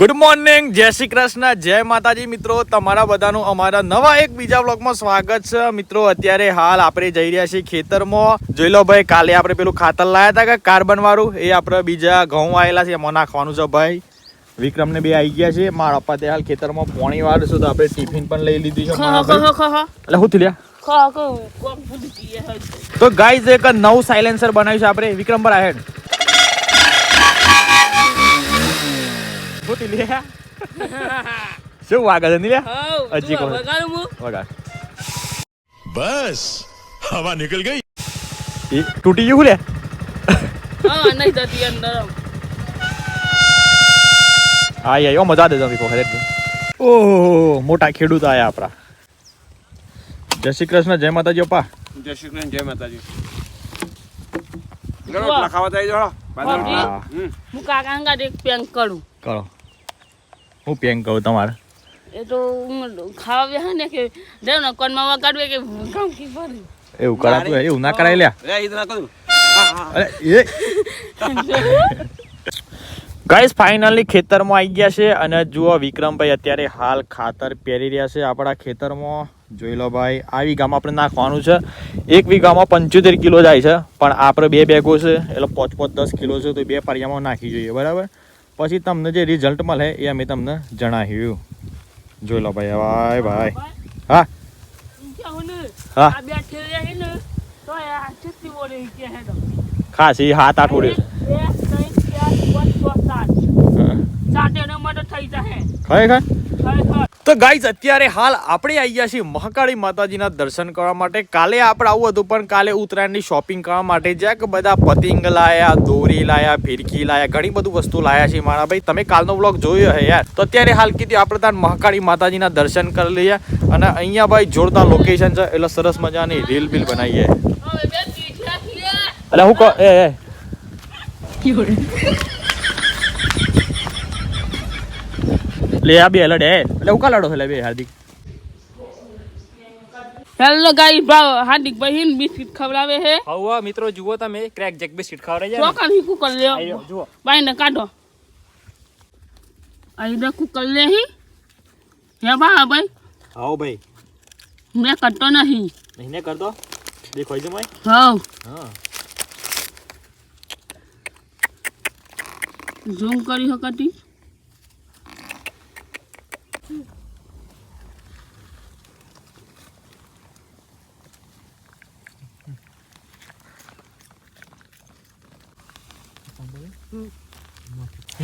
Good morning જય શ્રી કૃષ્ણ જય માતાજી મિત્રો તમારા બધાનું અમારા નવા એક બીજા બ્લોગમાં સ્વાગત છે. મિત્રો અત્યારે હાલ આપણે જઈ રહ્યા છીએ ખેતરમાં. જોઈ લો ભાઈ કાલે આપણે પેલું ખાતર લાયા હતા કે કાર્બન વાળું? એ આપણે બીજા ઘઉં આવેલા છે એમાં નાખવાનું છે ભાઈ. વિક્રમને બે આવી ગયા છે. મારા પપ્પા તે હાલ ખેતરમાં પોણી વાળશું તો આપણે ટિફિન પણ લઈ લીધી છે એટલે હું થયું તો ગાઈઝ એક નવું સાયલેન્સર બનાવ્યું છે આપણે. વિક્રમ પર હેડ. લે. શું વાગા હતી લે હજી કોણ વગા બસ હવા નીકળ ગઈ. તૂટી ગયું લે? હા નહીં જતી અંદર હા યાર મજા દેજો મીકો ખરે ઓહો મોટા ખેડૂત આયા આપણા. જય શ્રી કૃષ્ણ જય માતાજી અપા જય શ્રી કૃષ્ણ જય માતાજી. ગણો ખાવા જાય જો. હા. હું કાકા દેખ પેન કરું. કરો. હું પેંગ કહું તમારે? એ તો ખાવા બે ને કે દેવ ને કોનમાં વગાડવે કે કામ કી ભરું. એવું કરાતું એવું ના કરાય લ્યા. તો ના કરું. અરે એ. ગાઈસ ફાઇનલી ખેતરમાં આવી ગયા છે અને જુઓ વિક્રમભાઈ અત્યારે હાલ ખાતર પહેરી રહ્યા છે આપણા ખેતરમાં. જોઈ લો ભાઈ આ વીઘામાં આપણે નાખવાનું છે. એક વીઘામાં પંચોતેર કિલો જાય છે પણ આપણે બે બેગો છે એટલે પાંચ પાંચ દસ કિલો છે તો બે પારિયામાં નાખી જોઈએ બરાબર? પછી તમને જે રિઝલ્ટ મળે એ અમે તમને જણાવ્યું. જોઈ લો ભાઈ ભાઈ ભાઈ. હા. હા. ખાસી હાથ આઠવડ્યું ખરેખર? તો ગાઈઝ અત્યારે હાલ આપણે આવી ગયા છીએ મહાકાળી માતાજીના દર્શન કરવા માટે. કાલે આપણે આવું હતું પણ કાલે ઉત્તરાયણની શોપિંગ કરવા માટે જ્યાં કે બધા પતંગ લાયા દોરી લાયા ફિરકી લાયા ઘણી બધું વસ્તુ લાયા છે મારા ભાઈ. તમે કાલનો બ્લોગ જોયો હે યાર. તો અત્યારે હાલ કીધું આપણે ત્યાં મહાકાળી માતાજીના દર્શન કરી લઈએ. અને અહીંયા ભાઈ જોરદાર લોકેશન છે એટલે સરસ મજાની રીલ બિલ બનાવીએ. એટલે હું કહો એ એ લે આ બે લડે એટલે હું. કા લડો છો લે બે હાર્દિક. હેલો ગાઈ ભાવ હાર્દિક બહેન બિસ્કિટ ખવડાવે હે હવા મિત્રો જુઓ તમે ક્રેક જેક બિસ્કિટ ખવડાવી ચોકન હી કુકર લે. જુઓ. બાઈ ને કાઢો. અહીં દે કુકર લે હી. હે બા ભાઈ. આવો ભાઈ. મેં કરતો નહીં. એને કર દો. દેખો જો ભાઈ? હવ. હા. ઝૂમ કરી શકતી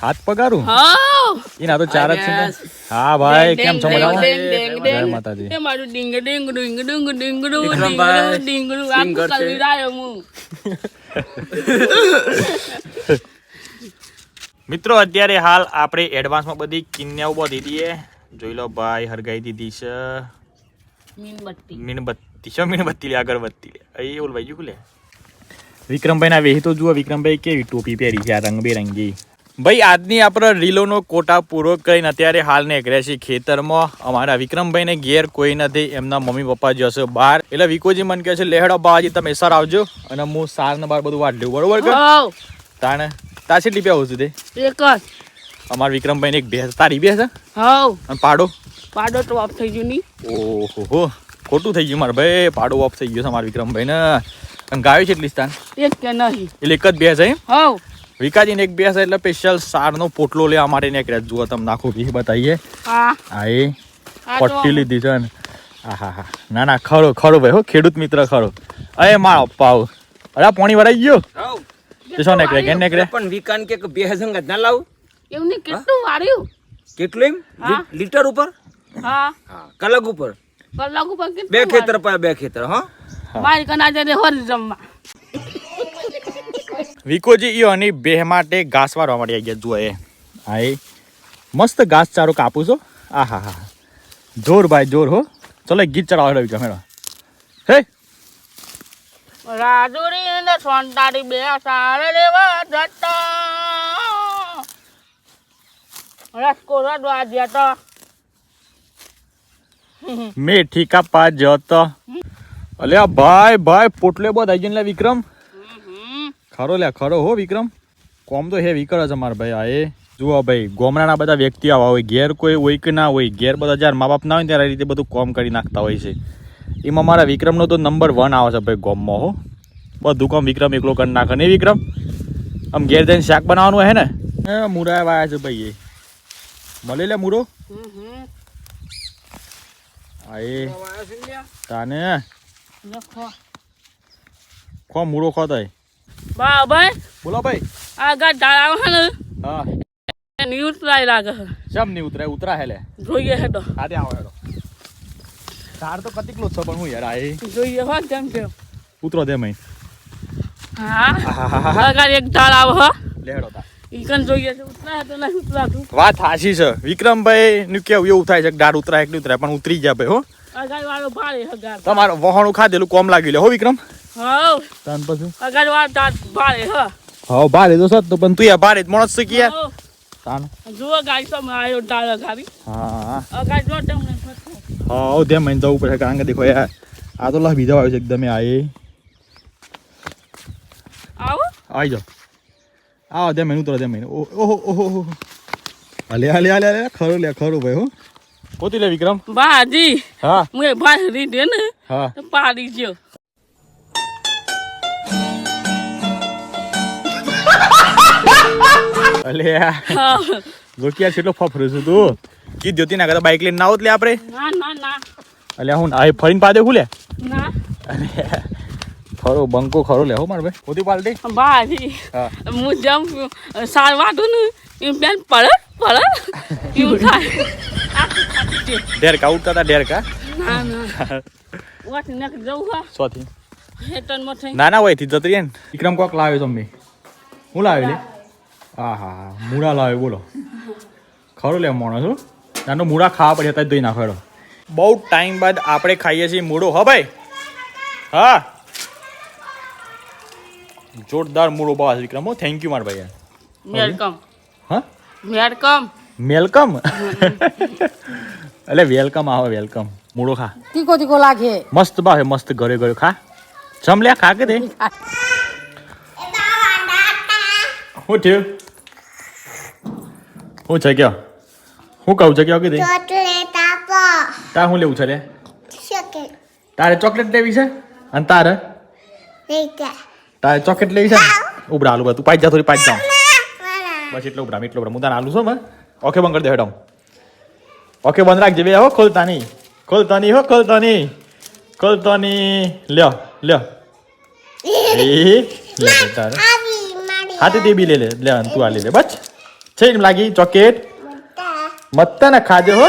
હાથ પગારું? હા એના તો ચાર જ છે હા ભાઈ કેમ છો મજામાં? ડેંગ, ડેંગ, જય માતાજી. એ મારું ડીંગ ડીંગ ડીંગ ડીંગ ડીંગ ડીંગ વિક્રમભાઈ, ડીંગ ડીંગ આ સિંગર કુકર છે. લીધાયો હું. મિત્રો અત્યારે હાલ આપણે એડવાન્સમાં બધી કિન્યાઓ બધી દીધી જોઈ લો ભાઈ હરગાઈ દીધી છે. મીણબત્તી. મીણબત્તી. છે મીણબત્તી લે અગરબત્તી લે? અહીં ઓલ ભાઈ જુ લે? વિક્રમભાઈ ના વેહી તો જુઓ વિક્રમભાઈ કેવી ટોપી પહેરી છે આ રંગબેરંગી. ભાઈ આજની આપણે રીલોનો કોટા પૂરો કરીને અત્યારે હાલને છીએ ખેતરમાં. અમારા વિક્રમભાઈને ઘેર કોઈ નથી એમના મમ્મી પપ્પા જશે બહાર. એટલે વિકોજી મને કહે છે લેહડો બાજી તમે સર આવજો. અને હું સાર ને બાર બધું વાટ લેવું બરોબર તાણે તાર કેટલી આવું છું તે. એક અમારા વિક્રમભાઈને એક ભેંસ તારી ભેંસ હવ. અને પાડો. પાડો તો ઓફ થઈ ગયું નહીં ઓહો ખોટું થઈ ગયું મારે ભાઈ પાડો ઓફ થઈ ગયો છે અમારા વિક્રમભાઈ ને અને ગાયો છે એટલી સ્થાન એક કે નહીં. એટલે એક જ ભેંસ એમ? હવ. વિકાજીને એક બેસ એટલે સ્પેશિયલ સારનો પોટલો લેવા માટે નીકળ્યા જુઓ તમે નાખો બી બતાવીએ. હા. એ પટ્ટી લીધી છે ને હા હા હા. ના ના ખરો ખરો ભાઈ હો ખેડૂત મિત્ર ખરો. અરે મારો પાવ. અરે પોણી ભરાઈ ગયો? તો શું નીકળે કેમ નીકળે? પણ વિકાન કે બે હજંગ ના લાવું? એવું નહીં કેટલું વાળ્યું કેટલું એમ? લીટર ઉપર? હા. હા કલાક ઉપર. કલાક ઉપર બે ખેતર? પાયા બે ખેતર હા. મારી કના હોરી જમવા. વિકોજી ઈ અને બે માટે ઘાસ વારવા માટે આવી ગયા જુઓ એ. હા એ મસ્ત ઘાસ ચારો કાપું છો. આ હા હા જોર ભાઈ જોર હો. ચલો ગીત ચડાવો વિક્રમ હે? રાજુરી ને સોંટાડી બે સારે લેવા જતા. રસકો રડવા જતો. મેઠી કાપા જતો. અલ્યા ભાઈ ભાઈ પોટલે બધ આવી ગયા વિક્રમ. ખરો લે ખરો હો વિક્રમ. કોમ તો હે વિકર છે મારા ભાઈ આ એ. જુઓ ભાઈ ગોમડાના બધા વ્યક્તિ આવા હોય ઘેર કોઈ હોય કે ના હોય ઘેર બધા જ્યારે મા બાપ ના હોય ત્યારે આ રીતે બધું કોમ કરી નાખતા હોય છે. એમાં મારા વિક્રમનો તો નંબર વન આવે છે ભાઈ ગોમમાં હો. બધું કામ વિક્રમ એકલો કરી નાખે ને વિક્રમ? આમ ઘેર જઈને શાક બનાવવાનું હે ને? મૂરા આવ્યા વાયા છે ભાઈ એ. મળે લે મૂરો? આ એ. તાને? લખો ખો મૂરો ખો તય. બા ભાઈ. બોલો ભાઈ. આ ગાડ ડાળા આવે ને હા. ની ઉતરાય લાગે છે. નહીં ઉતરાય? ઉતરા હેલે. જોઈએ હેડો. આદે આવો હેડો. તાર તો કતિકલો જ છો પણ હું યાર આ જોઈએ હો કેમ કેમ ઉતરો દે મઈ હા. આહાહાહા. આગળ એક ડાળ આવો હો. લે હેડો તાર. ઈ કન જોઈએ છે ઉતરા હેડો ના ઉતરા તું વાત હાસી છે. વિક્રમભાઈ નું કેવું એવું થાય છે ડાળ ઉતરાય કે ઉતરાય પણ ઉતરી જા ભાઈ હો. આગળ વાળો ભારે હગાર. તમારું વહાણું ખાધેલું કોમ લાગ્યું લે હો વિક્રમ. હવ. તાન પછી? દાંત ભારે હ. હા ભારે તો સત તો પણ તું યાર ભારે માણસ છે કે યાર. તાન. જુઓ આવ્યો ડાળ ગાડી હા. આગળ જો તમને ફરતો. હા દે મહિને જવું પડે કારણ કે દેખો યાર આ તો લા જવા આવ્યો છે એકદમ આ એ. આવો. આવી જાઓ. આવો દે મહિને ઉતરો દે મહિને ઓહો ઓહો ઓહો. અલે અલે અલે અલે ખરું લે ખરું ભાઈ હો. પોતી લે વિક્રમ. બાજી હા. મુએ ભાઈ દે ને હા. તો પાડી ગયો અલે હા. જો કે યાર કેટલો ફફરું છું તું. કી જોતી ના કરતા બાઈક લઈને ના આવત લે આપણે. ના ના ના. અલ્યા હું આ ફરીને પાદે હું લે? ના. અરે ખરો બંકો ખરો લે હો માર ભાઈ. પોતી પાલટી? બાજી હું. જમ સાર વાટું ને એમ બેન પડે પડે. એવું થાય. ડેરકા ઉઠતા હતા ડેરકા. ના ના. વાત નક જવું હા. સોથી. ના ના હોયથી જતરી ને. વિક્રમ કોક લાવ્યો તમે હું લાવ્યો લે? હા હા હા મૂળા લાવે બોલો. ખરું લે માણસ નાનો મૂળા ખાવા પડે હતા ધોઈ નાખો હેડો. બહુ ટાઈમ બાદ આપણે ખાઈએ છીએ મૂળો. હા ભાઈ? હા. જોરદાર મૂળો બાસ વિક્રમ હો. થેન્ક યુ મારા ભાઈ વેલકમ હા? વેલકમ વેલકમ એટલે વેલકમ આવે વેલકમ મૂળો ખા. તીખો તીખો લાગે. મસ્ત બાવે મસ્ત ઘરે ઘરે ખા. જમ લે ખા કે દે હું થયું હું છે કયો હું કહું છું કયો કે દે. ચોકલેટ આપો. તારે હું લેવું છે લે. ચોકલેટ. તારે ચોકલેટ લેવી છે? અને તારે? તારે ચોકલેટ લેવી છે? ઉભરા આલુ તું પાઈ જા થોડી પાઈ જાઉં બસ એટલો ઉભરા એટલો ઉભરા. હું તારે આલુ છું મેં ઓકે બંધ કરી દે હેડમ ઓકે બંધ રાખજે બે હો ખોલતા નહીં ખોલતા નહીં હો ખોલતા નહીં ખોલતા નહીં લ્યો લ્યો. એ લે તારે. હાથે તે બી લે લે લે તું આ લે લે. બસ. છે એમ લાગી? ચોકેટ મત્તા ને ખાજે હો.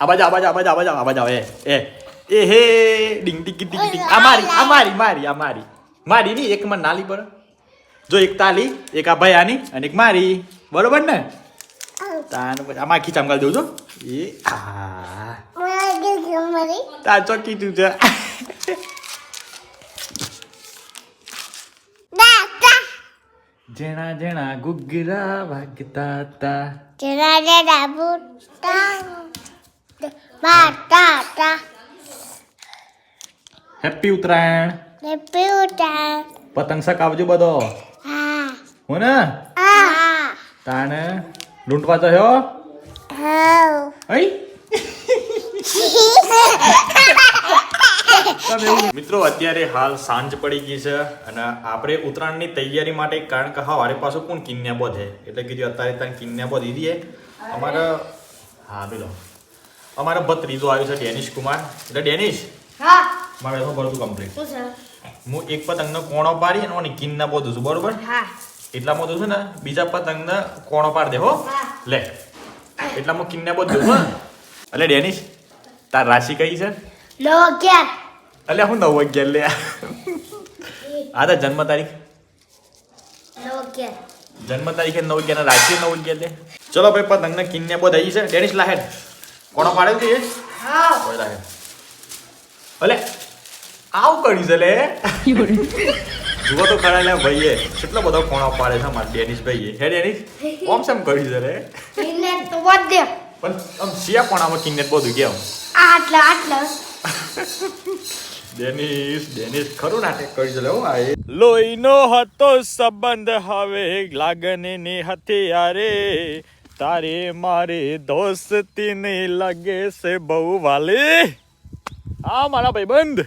આ બાજુ આ બાજુ આ આ બાજુ આ આવે. એ એ હે ડિંગ ડિંગ ડિંગ ડિંગ આ મારી આ મારી મારી આ મારી. મારી ની એક માં નાલી પર જો એક તાલી એક આ ભયાની અને એક મારી. બરોબર ને? તાન પછી આમાં માખી ગાલ દઉં છું એ આ. તાર ચોકી તું છે જેણા જેણા ગુગરા વાગતા તા જેણા જરા બુટા બાટા હેપી ઉત્તરાયણ. હેપી ઉત્તરાયણ. પતંગ સકાવજો બધો. હા. હું ને? હા. તાણે લૂંટવા જયો હા હઈ? મિત્રો અત્યારે હાલ સાંજ પડી ગઈ છે અને આપણે ઉત્તરાયણની તૈયારી માટે કારણ કે હા મારી પાસે કોણ કિન્યાબો છે એટલે કીધું અત્યારે ત્યાં કિન્યાબો દીધી દીધી અમારા હા બોલો. અમારા ભત્રીજો આવ્યો છે ડેનિશ કુમાર. એટલે ડેનિશ હા. મારે તો બધું કમ્પ્લીટ હું એક પતંગનો કોણો પાડી અને ઓની કિન્ના બધું છું બરોબર? એટલામાં તો છે ને બીજા પતંગને કોણો પાડ દે હો. લે. એટલામાં કિન્ને બધું હો. એટલે ડેનિશ તાર રાશિ કઈ છે? લો અગિયાર. એટલે હું નવ અગિયાર લે આ તો જન્મ તારીખ જન્મ તારીખે નવ અગિયાર રાશિ નવ અગિયાર લે ચલો ભાઈ પતંગને કિન્ને બહુ આવી છે ડેનિશ લાહેડ કોણો પાડેલ છે ઓય લાહેડ ભલે આવું કરી છે લે જુઓ તો ખરા લે ભાઈએ કેટલો બધો કોણો પાડે છે મારા ડેનિશ ભાઈએ હે ડેનિશ કોમ સેમ કરી છે લે પણ આમ સિયા કોણામાં કિન્ને બધું ગયા આટલા આટલા ડેનિસ ડેનિસ, ખરું નાટક કરી છે લે આ. લોહીનો હતો સંબંધ હવે લાગણીની હથિયારે. તારે મારે દોસ્તી ને લાગે છે બહુ વાલી. આ મારા ભાઈબંધ.